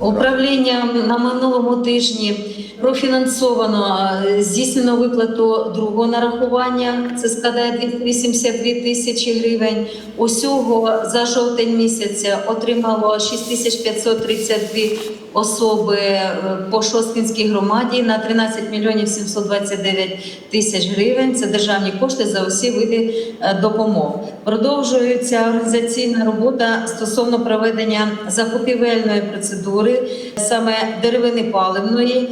Управлінням на минулому тижні профінансовано здійснено виплату другого нарахування. Це складає 282 тисячі гривень. Усього за жовтень місяця отримало 6532 особи е, по Шосткинській громаді на 13 мільйонів 729 тисяч гривень. Це державні кошти за усі види е, допомог. Продовжується організаційна робота стосовно проведення закупівельної процедури, ஒரு саме деревини паливної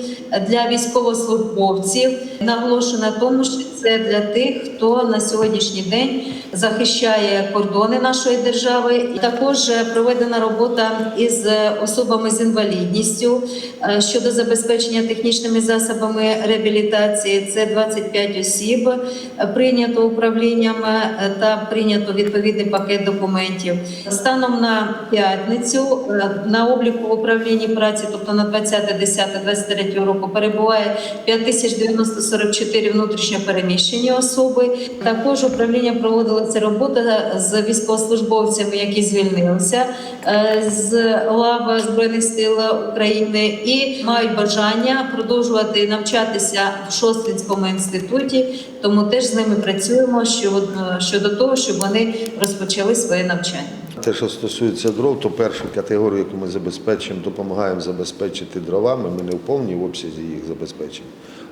для військовослужбовців. Наголошую на тому, що це для тих, хто на сьогоднішній день захищає кордони нашої держави. Також проведена робота із особами з інвалідністю е, щодо забезпечення технічними засобами реабілітації. Це 25 осіб е, прийнято управлінням е, та прийнято відповідний пакет документів. Станом на п'ятницю на обліку в управлінні праці, тобто на 20.10.23 року, перебуває 509044 внутрішньо переміщені особи. Також управління проводило ця робота з військовослужбовцями, які звільнилися е, з лав Збройних сил України і мають бажання продовжувати навчатися в Шосткинському інституті. Тому теж з ними працюємо щодо, щодо того, щоб вони розпочали своє навчання. Те, що стосується дров, то першу категорію, яку ми забезпечуємо, допомагаємо забезпечити дровами. Ми не в повній обсязі їх забезпечимо,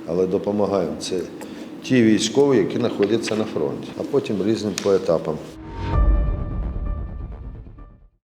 але допомагаємо. Це ті військові, які знаходяться на фронті, а потім різним по етапам.